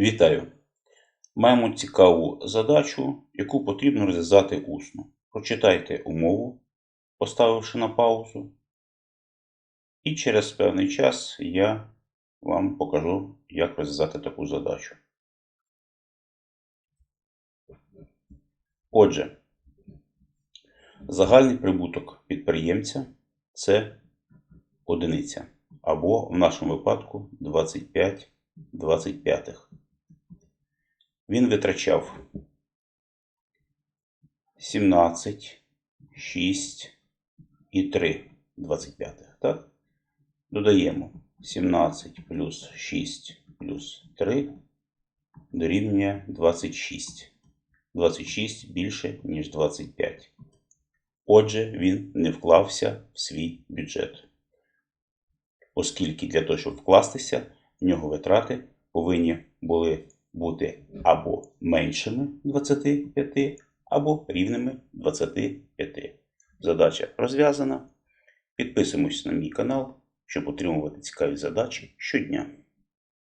Вітаю! Маємо цікаву задачу, яку потрібно розв'язати усно. Прочитайте умову, поставивши на паузу. І через певний час я вам покажу, як розв'язати таку задачу. Отже, загальний прибуток підприємця це одиниця, або в нашому випадку 25 25. Він витрачав 17, 6 і 3 25. Так? Додаємо 17 плюс 6 плюс 3 дорівнює 26. 26 більше, ніж 25. Отже, він не вклався в свій бюджет. Оскільки для того, щоб вкластися, в нього витрати повинні були бути або меншими 25, або рівними 25. Задача розв'язана. Підписуємось на мій канал, щоб отримувати цікаві задачі щодня.